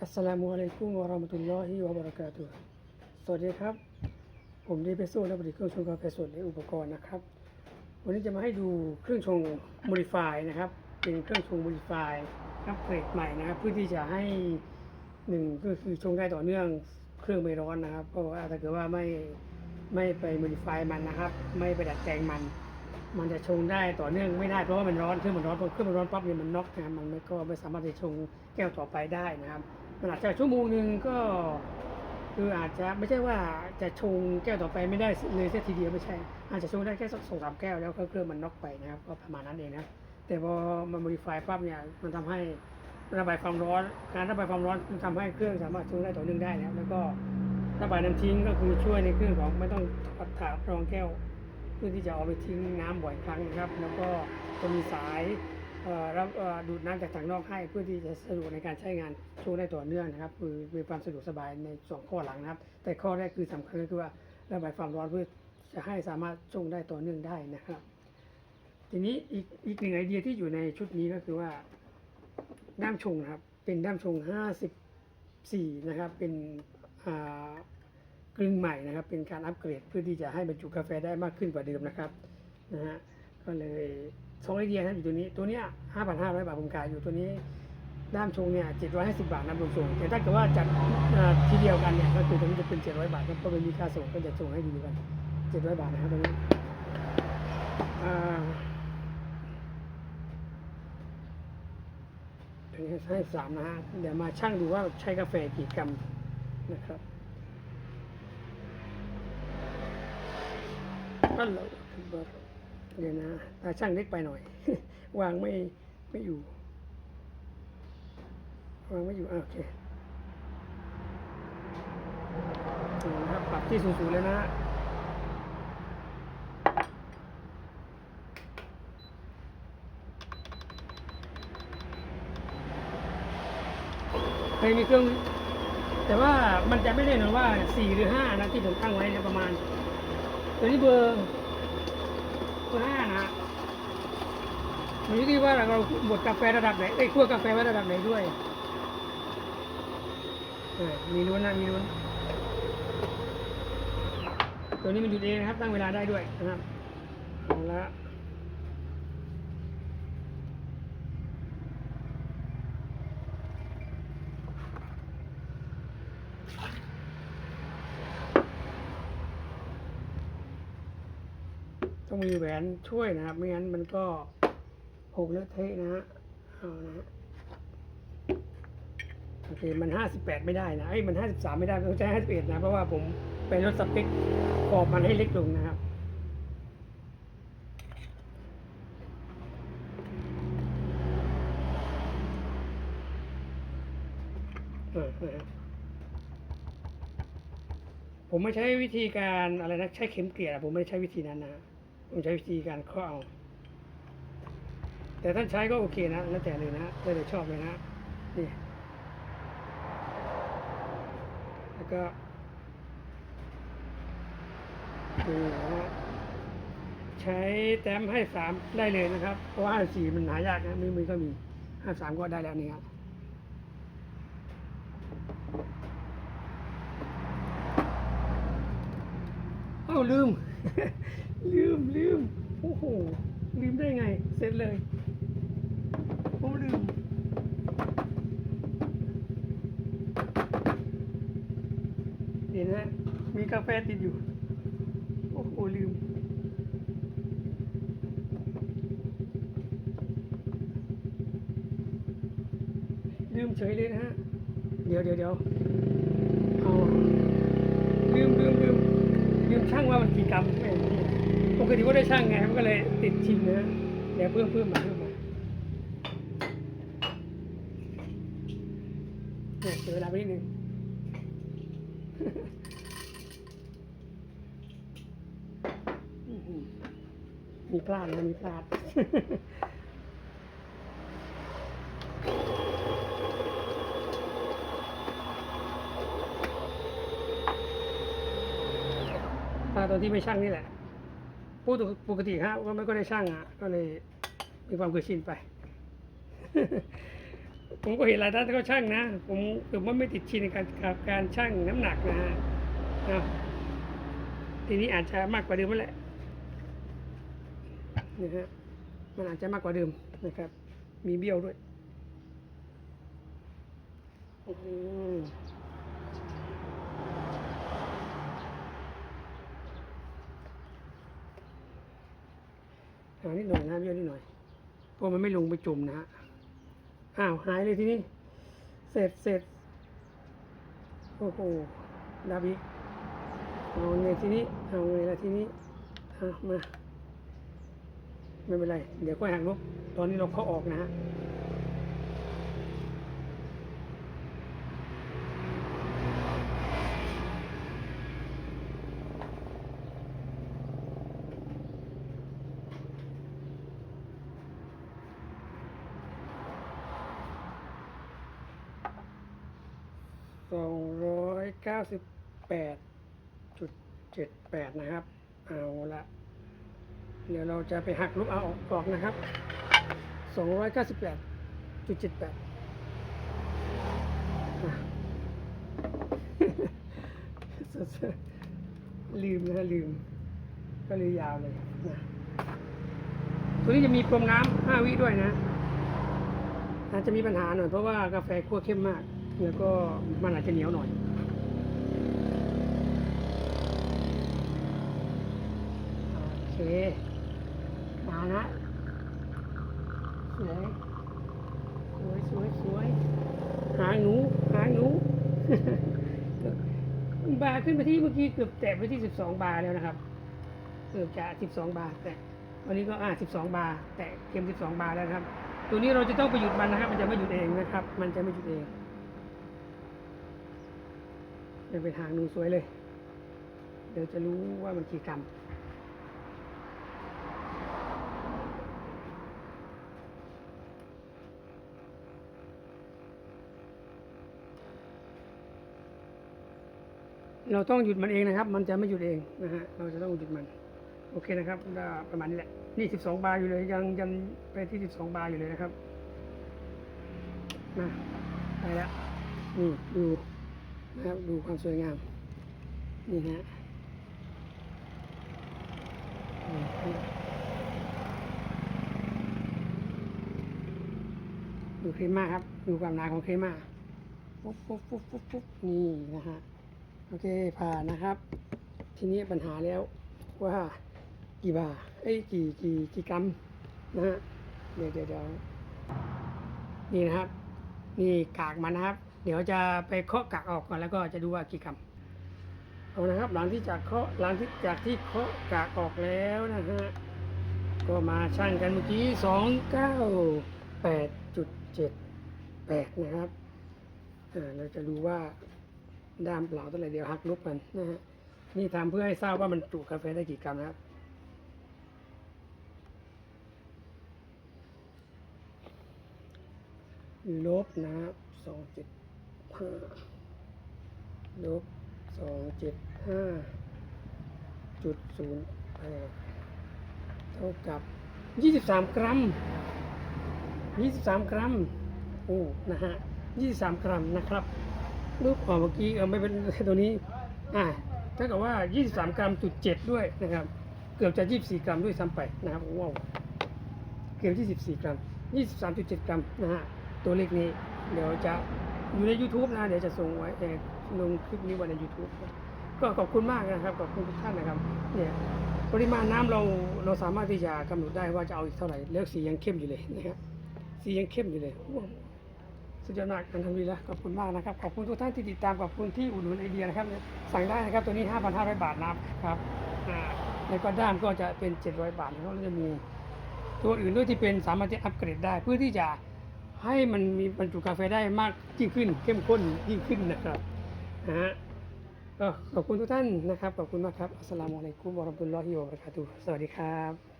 อัสสลามุอะลัยกุมวะราะมะตุลลอฮิวะบะเราะกาตุฮ์สวัสดีครับ ผมดีเปโซ่และบริเครื่องชงกาแฟสดและอุปกรณ์นะครับ วันนี้จะมาให้ดูเครื่องชงโมดิฟายนะครับ เป็นเครื่องชงโมดิฟายอัปเกรดใหม่นะครับเพื่อที่จะให้หนึ่งก็คือชงได้ต่อเนื่องเครื่องไม่ร้อนนะครับ เพราะว่าถ้าเกิดว่าไม่ไม่ไปโมดิฟายมันนะครับ ไม่ไปดัดแปลงมัน มันจะชงได้ต่อเนื่องไม่ได้เพราะว่ามันร้อนเครื่องมันร้อนพอเครื่องมันร้อนปั๊บเนี่ยมันน็อกนะครับมันก็ไม่สามารถจะชงแก้วต่อไปได้นะครับ มันอาจจะชั่วโมงหนึ่งก็คืออาจจะไม่ใช่ว่าจะชงแก้วต่อไปไม่ได้เลยแค่ทีเดียวไม่ใช่ อาจจะชงได้แค่สักสองสามแก้วแล้วก็เครื่องมันน็อกไปนะครับก็ประมาณนั้นเองนะ แต่พอมันโมดิฟายปั๊บเนี่ยมันทำให้ระบายความร้อน การระบายความร้อนมันทำให้เครื่องสามารถชงได้ต่อเนื่องได้นะครับแล้วก็ระบายน้ำทิ้งก็คือช่วยในเครื่องของไม่ต้องถอดถาดรองแก้ว เพื่อที่จะเอาไปทิ้งน้ำบ่อยครั้งนะครับ แล้วก็จะมีสายรับดูดน้ำจากถังนอกให้เพื่อที่จะสะดวกในการใช้งาน ช่วงได้ต่อเนื่องนะครับ คือมีความสะดวกสบายในสองข้อหลังนะครับ แต่ข้อแรกคือสำคัญก็คือว่าระบายความร้อนเพื่อจะให้สามารถชงได้ต่อเนื่องได้นะครับ ทีนี้อีกอีกหนึ่งไอเดียที่อยู่ในชุดนี้ก็คือว่าด้ามชงนะครับ เป็นด้ามชง 54 นะครับ เป็นกลึงใหม่นะครับ เป็นการอัปเกรดเพื่อที่จะให้บรรจุกาแฟได้มากขึ้นกว่าเดิมนะครับนะฮะก็เลยสองไอเดียนะครับอยู่ตัวนี้ตัวเนี้ย5,500 บาทผมขายอยู่ตัวนี้ ด้ามชงเนี่ย750 บาทนะรวมส่งแต่ถ้าเกิดว่าจัดทีเดียวกันเนี่ยก็คือตัวนี้จะเป็น 700 บาทครับเพราะมันมีค่าส่งก็จะส่งให้ดีกัน 700 บาทนะครับตัวนี้อันนี้ให้สามนะฮะเดี๋ยวมาชั่งดูว่าใช้กาแฟกี่กรัมนะครับอัลลอฮฺอักบัรเดี๋ยวนะตาช่างเล็กไปหน่อย วางไม่ไม่อยู่ วางไม่อยู่โอเคนะครับปรับที่สูงๆเลยนะฮะเคยมีเครื่อง แต่ว่ามันจะไม่แน่นอนว่าสี่หรือห้านะที่ผมตั้งไว้เนี่ยประมาณ ตัวนี้เบอร์เบอร์ห้านะมันอยู่ที่ว่าเราบดกาแฟระดับไหนไอ้ยคั่วกาแฟไว้ระดับไหนด้วย มีลุ้นนะมีลุ้น ตัวนี้มันอยู่เองนะครับ ตั้งเวลาได้ด้วยนะครับเอาละต้องมีแหวนช่วยนะครับ ไม่งั้นมันก็หกเลอะเทะนะฮะเอานะ เคมันห้าสิบแปดไม่ได้นะไอ้มันห้าสิบสามไม่ได้ต้องใช้ห้าสิบเอ็ดนะ เพราะว่าผมไปลดสเปคขอบมันให้เล็กลงนะครับเออเออผมไม่ใช้วิธีการอะไรนะใช้เข็มเกลียอะผมไม่ใช้วิธีนั้นนะผมใช้วิธีการเคาะเอาแต่ท่านใช้ก็โอเคนะ แล้วแต่เลยนะแล้วแต่ชอบเลยนะนี่ แล้วก็นี่นะใช้แต้มให้สามได้เลยนะครับ เพราะว่าห้าสี่มันหายากนะมือมือก็มีห้าสามก็ได้แล้วนี่ครับเอ้าลืม ลืมลืมโอ้โหลืมได้ไง เสร็จเลย นนะมีกาแฟติดอยู่ โอ้โหลืม ลืมเฉยเลยนะฮะ เดี๋ยวเดี๋ยวเดี๋ยวเอาลืมลืมลืมลืมช่างว่ามันกี่กรัมไม่ปกติว่าได้ช่างไง มันก็เลยติดชิมนื้อเดี๋ยวเพิ่มเพิ่มมาเพิ่มมาเนี่ยเสียเวลาไปนิดนึง มีพลาดนะมีพลาดถ้าดตอนที่ไม่ช่างนี่แหละพูดปกติฮะว่าไม่ก็ได้ช่างอะ ก็เลยมีความเคยชินไป ผมก็เห็นหลายท่านก็ช่างนะ ผมผมว่าไม่ติดชินในการกับการช่างน้ำหนักนะฮะทีนี้อาจจะมากกว่าเดิมแหละนะฮะมันอาจจะมากกว่าเดิมนะครับ มีเบี้ยวด้วยอืมเอานิดหน่อยนะเบี้ยวนิดหน่อยเพราะมันไม่ลงไปจุ่มนะฮะ อ้าว หายเลยทีนี้ เสร็จเสร็จโอ้โหดาบอีกเอาไงทีนี้ เอาไงละทีนี้เอามา ไม่เป็นไร เดี๋ยวก็หักลบตอนนี้เราเข้าออกนะฮะ สองร้อยเก้าสิบแปดจุดเจ็ดแปดนะครับ เอาละเดี๋ยวเราจะไปหักลูกเอาออกออกนะครับสองร้อยเก้าสิบแปดจุดเจ็ดแปดลืมนะลืม ก็เลยยาวเลยนะตัวนี้จะมีพรมน้ำห้าวิด้วยนะอาจจะมีปัญหาหน่อยเพราะว่ากาแฟคั่วเข้มมาก แล้วก็มันอาจจะเหนียวหน่อย โอเค มาละสวย สวยสวยสวยหางหนู หางหนู บาร์ขึ้นไปที่เมื่อกี้เกือบแตะไปที่สิบสองบาแล้วนะครับ เกือบจะสิบสองบาแต่วันนี้ก็อ่าสิบสองบาแต่เกมสิบสองบาแล้วครับ ตัวนี้เราจะต้องไปหยุดมันนะครับ มันจะไม่หยุดเองนะครับ มันจะไม่หยุดเอง จะเป็นทางนูสวยเลย เดี๋ยวจะรู้ว่ามันกี่กรัมเราต้องหยุดมันเองนะครับ มันจะไม่หยุดเองนะฮะ เราจะต้องหยุดมัน โอเคนะครับประมาณนี้แหละ นี่สิบสองบาร์อยู่เลย ยังยังไปที่สิบสองบาร์อยู่เลยนะครับมาไปแล้วนี่ดู นะครับดูความสวยงาม นี่ฮะดูครีมมาครับ ดูความหนาของครีมมาปุ๊บปุ๊บปุ๊บปุ๊บปุ๊บนี่นะฮะ โอเคผ่านนะครับ ทีนี้ปัญหาแล้วว่ากี่บาทเอ้ยกี่กี่กี่กรัมนะฮะ เดี๋ยวเดี๋ยวนี่นะครับ นี่กากมันนะครับ เดี๋ยวจะไปเคาะกากออกก่อนแล้วก็จะดูว่ากี่กรัมเอานะครับ หลังที่จากเคาะหลังที่จากที่เคาะกากออกแล้วนะฮะก็มาชั่งกันเมื่อกี้สองเก้าแปดจุดเจ็ดแปดนะครับอ่าเราจะดูว่าด้ามเปล่าเท่าไหร่เดี๋ยวหักลบกันนะฮะนี่ทำเพื่อให้ทราบว่ามันจุกาแฟได้กี่กรัมนะครับลบนะครับสองเจ็ด ห้าลบสองเจ็ดห้าจุดศูนย์แปดเท่ากับยี่สิบสามกรัมยี่สิบสามกรัม โอ้ นะฮะยี่สิบสามกรัมนะครับรูปออกเมื่อกี้เออไม่เป็นตัวนี้ อ่าถ้ากับว่า 23 กรัมจุดเจ็ดด้วยนะครับ เกือบจะ 24 กรัมด้วยซ้ำไปนะครับว้าวเกือบ 24 กรัม 23.7 กรัมนะฮะตัวเลขนี้ เดี๋ยวจะ อยู่ใน YouTube นะ เดี๋ยวจะส่งไว้เอ่ลงคลิปนี้ไว้ใน YouTube ก็ขอบคุณมากนะครับขอบคุณทุกท่านนะครับเนี่ยปริมาณน้ำเราเราสามารถที่จะกำหนดได้ว่าจะเอาอีกเท่าไหร่แล้วสียังเข้มอยู่เลยนะครับสียังเข้มอยู่เลยสุดยอดมากอันทำดีแล้วขอบคุณมากนะครับ ขอบคุณทุกท่านที่ติดตามขอบคุณที่อุดหนุนไอเดียนะครับ สั่งได้นะครับตัวนี้ 5,500 บาทนะครับอ่าแล้วก็ด้ามก็จะเป็น 700 บาทแล้วก็จะมีตัวอื่นด้วยที่เป็นสามารถที่อัปเกรดได้เพื่อที่จะ ให้มันมีบรรจุกาแฟได้มากยิ่งขึ้น เข้มข้นยิ่งขึ้นนะครับนะฮะก็ขอบคุณทุกท่านนะครับ ขอบคุณมากครับอัสสลามุอะลัยกุมวะเราะห์มะตุลลอฮิวะบะเราะกาตุฮ์สวัสดีครับ